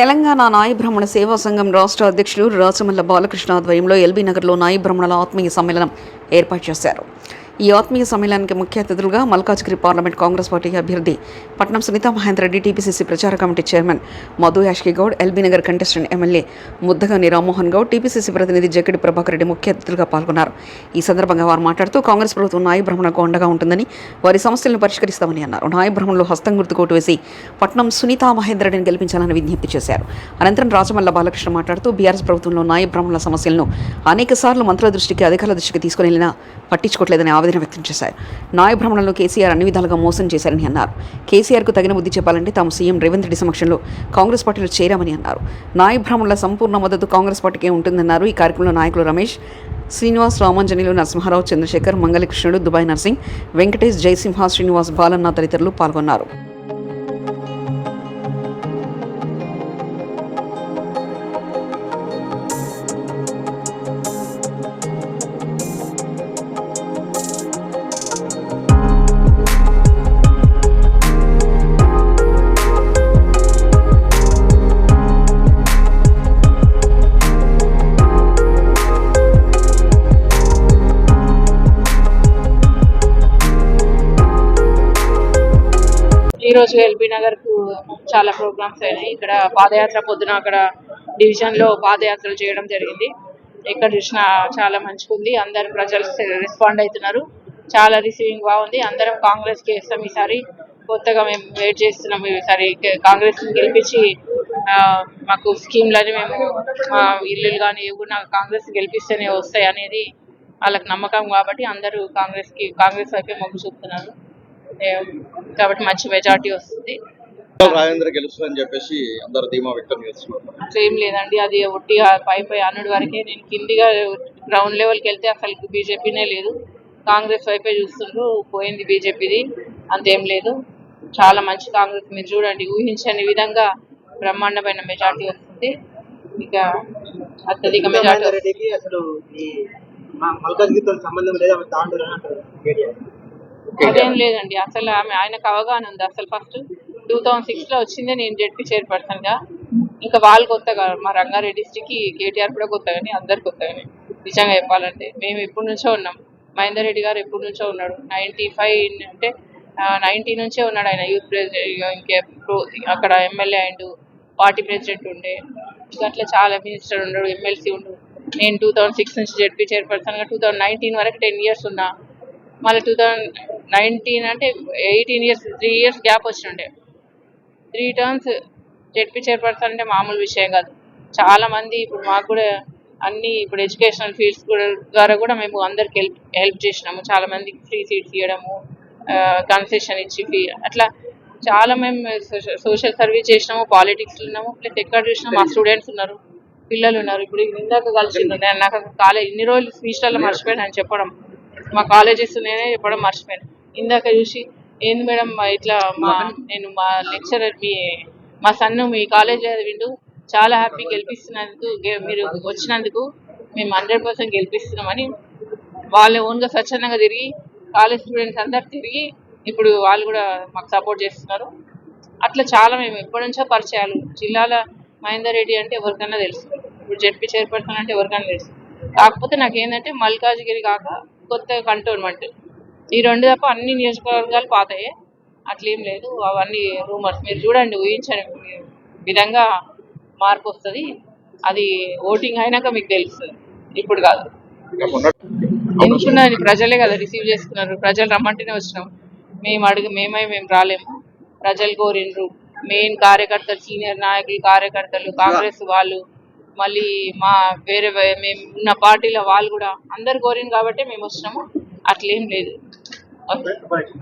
తెలంగాణ నాయ భ్రమణ సేవా సంఘం రాష్ట్ర అధ్యక్షులు రాచమల్ల బాలకృష్ణ ఆధ్వర్యంలో ఎల్బీ నగర్లో నాయ భ్రమణల ఆత్మీయ సమ్మేళనం ఏర్పాటు చేశారు. ఈ ఆత్మీయ సమ్మేళనానికి ముఖ్య అతిథులుగా మల్కాజ్గిరి పార్లమెంట్ కాంగ్రెస్ పార్టీ అభ్యర్థి పట్నం సునీత మహేంద్ర రెడ్డి టీపీసీసీ ప్రచార committee chairman Madhu Yashki Goud LB Nagar contestant MLA Muddagani Rammohan Goud TPCC ప్రతినిధి జగడి ప్రభాకర్ రెడ్డి ముఖ్య అతిథులుగా పాల్గొన్నారు. ఈ సందర్భంగా వారు మాట్లాడుతూ కాంగ్రెస్ ప్రభుత్వం నాయ బ్రాహ్మణులకు అండగా ఉంటుందని వారి సమస్యలను పరిష్కరిస్తామని అన్నారు. నాయ బ్రాహ్మణులు హస్తం గుర్తు కోటు వేసి పట్నం సునీత మహేంద్ర రెడ్డిని గెలిపించాలని విజ్ఞప్తి చేశారు. అనంతరం రాజమల్ల బాలకృష్ణ మాట్లాడుతూ బీఆర్ఎస్ ప్రభుత్వంలో నాయ బ్రాహ్మణుల సమస్యలను అనేక సార్లు మంత్రుల దృష్టికి అధికారుల దృష్టికి తీసుకుని వెళ్ళినా పట్టించుకోవట్లేదని ఆవేదన వ్యక్తం చేశారు. నాయ భ్రమణంలో కేసీఆర్ అన్ని విధాలుగా మోసం చేశారని అన్నారు. కేసీఆర్కు తగిన బుద్ధి చెప్పాలంటే తాము సీఎం రేవంత్ రెడ్డి సమక్షంలో కాంగ్రెస్ పార్టీలో చేరామని అన్నారు. నాయ బ్రాహ్మణుల సంపూర్ణ మద్దతు కాంగ్రెస్ పార్టీకే ఉంటుందన్నారు ఈ కార్యక్రమంలో నాయకులు రమేష్ శ్రీనివాస్ రామాంజనేయులు నరసింహారావు చంద్రశేఖర్ మంగళకృష్ణుడు దుబాయ్ నర్సింగ్ వెంకటేష్ జయసింహ శ్రీనివాస్ బాలన్న తదితరులు పాల్గొన్నారు. ఈ రోజు ఎల్బీ నగర్కు చాలా ప్రోగ్రామ్స్ అయినాయి. ఇక్కడ పాదయాత్ర పొద్దున అక్కడ డివిజన్లో పాదయాత్రలు చేయడం జరిగింది. ఎక్కడ చూసినా చాలా మంచిగా ఉంది అందరు ప్రజలు రెస్పాండ్ అవుతున్నారు చాలా రిసీవింగ్ బాగుంది. అందరం కాంగ్రెస్కి వేస్తాం ఈసారి. కొత్తగా మేము వెయిట్ చేస్తున్నాం ఈసారి కాంగ్రెస్ గెలిపించి మాకు స్కీమ్లని మేము ఇల్లులు కానీ ఇవి కూడా కాంగ్రెస్ గెలిపిస్తేనే వస్తాయి అనేది వాళ్ళకి నమ్మకం కాబట్టి అందరూ కాంగ్రెస్కి కాంగ్రెస్ వైపే మొగ్గు చూపుతున్నారు. కాబట్టి మంచి మెజార్టీ వస్తుంది. రాజేంద్ర గెలుస్తుందని చెప్పేసి అందరు ధీమా వ్యక్తం చేస్తున్నారు. అట్లా ఏం లేదండి అది ఒట్టిగా పై పై అనుడి వరకే. నేను కిందిగా గ్రౌండ్ లెవెల్కి వెళ్తే అసలు బీజేపీనే లేదు. కాంగ్రెస్ వైపే చూస్తుండ్రు పోయింది బీజేపీది అంతేం లేదు. చాలా మంచి కాంగ్రెస్ మీరు చూడండి ఊహించని విధంగా బ్రహ్మాండమైన మెజార్టీ వస్తుంది. ఇక అత్యధిక మెజార్టీ అసలు ఈ మ- మల్కాజ్గిరితో సంబంధం లేదు ఆమె తాండూరు అని అంటారు కేటీఆర్. అదేం లేదండి. అసలు ఆమె ఆయనకు అవగాహన ఉంది. అసలు ఫస్ట్ టూ థౌజండ్ సిక్స్లో వచ్చిందే నేను జెడ్పీ చైర్పర్సన్గా ఇంకా వాళ్ళు కొత్తగా మా రంగారెడ్డి డిస్టిక్ కేటీఆర్ కూడా కొత్తగానే అందరు కొత్తగానే. నిజంగా చెప్పాలంటే మేము ఎప్పటి నుంచో ఉన్నాం. మహేందర్ రెడ్డి గారు ఎప్పటి నుంచో ఉన్నాడు. నైన్టీ ఫైవ్ అంటే నైన్టీ నుంచే ఉన్నాడు ఆయన యూత్ ప్రెసిడెంట్. ఇంకే అక్కడ ఎమ్మెల్యే అండ్ పార్టీ ప్రెసిడెంట్ ఉండే. అట్లా చాలా మినిస్టర్ ఉన్నాడు ఎమ్మెల్సీ ఉండు. నేను టూ థౌజండ్ సిక్స్ నుంచి జెడ్పీ చైర్పర్సన్గా టూ థౌజండ్ నైన్టీన్ వరకు టెన్ ఇయర్స్ ఉన్నా. మళ్ళీ టూ థౌజండ్ నైన్టీన్ అంటే eighteen years three years gap వచ్చిండే. త్రీ టర్మ్స్ జెడ్పీ చైర్పర్సన్ అంటే మామూలు విషయం కాదు. చాలామంది ఇప్పుడు మాకు కూడా అన్ని ఇప్పుడు ఎడ్యుకేషనల్ ఫీల్డ్స్ కూడా ద్వారా కూడా మేము అందరికి హెల్ప్ హెల్ప్ చేసినాము. చాలా మందికి ఫ్రీ సీట్స్ ఇవ్వడము కన్సెషన్ ఇచ్చి ఫీ అట్లా చాలా మేము సోషల్ సర్వీస్ చేసినాము పాలిటిక్స్ ఉన్నాము. ప్లస్ ఎక్కడ చూసినా మా స్టూడెంట్స్ ఉన్నారు పిల్లలు ఉన్నారు. ఇప్పుడు ఇందాక కలిసి నేను నాకు కాలేజ్ ఇన్ని రోజులు స్పీచ్లలో మర్చిపోయాను అని చెప్పడం. మా కాలేజెస్ నేనే చెప్పడం మర్చిపోయాను. ఇందాక చూసి ఏంది మేడం ఇట్లా మా నేను మా లెక్చరర్ మీ మా సన్ను మీ కాలేజ్ వింటూ చాలా హ్యాపీ గెలిపిస్తున్నందుకు మీరు వచ్చినందుకు మేము హండ్రెడ్ పర్సెంట్ గెలిపిస్తున్నామని వాళ్ళ ఓన్గా స్వచ్ఛందంగా తిరిగి కాలేజ్ స్టూడెంట్స్ అందరు తిరిగి ఇప్పుడు వాళ్ళు కూడా మాకు సపోర్ట్ చేస్తున్నారు. అట్లా చాలా మేము ఎప్పటి నుంచో పరిచయాలు జిల్లాల మహేందర్ రెడ్డి అంటే ఎవరికైనా తెలుసు. ఇప్పుడు జెడ్పీ చైర్పర్సన్ అంటే ఎవరికైనా తెలుసు. కాకపోతే నాకు ఏంటంటే మల్కాజ్గిరి కాక కొత్త కంటోన్మెంట్. ఈ రెండు తప్ప అన్ని నియోజకవర్గాలు పాతాయే. అట్లేం లేదు. అవన్నీ రూమర్స్. మీరు చూడండి ఊహించని విధంగా మార్పు వస్తుంది. అది ఓటింగ్ అయినాక మీకు తెలుస్తుంది ఇప్పుడు కాదు. ఎన్నుకున్నది ప్రజలే కదా రిసీవ్ చేసుకున్నారు. ప్రజలు రమ్మంటేనే వచ్చినాం. మేము అడిగి మేమై మేము రాలేము. ప్రజలు కోరిండ్రు. మెయిన్ కార్యకర్తలు సీనియర్ నాయకులు కార్యకర్తలు కాంగ్రెస్ వాళ్ళు మళ్ళీ మా వేరే మేము ఉన్న పార్టీల వాళ్ళు కూడా అందరు కోరింది కాబట్టి మేము వచ్చినాము. అట్లేం లేదు. Okay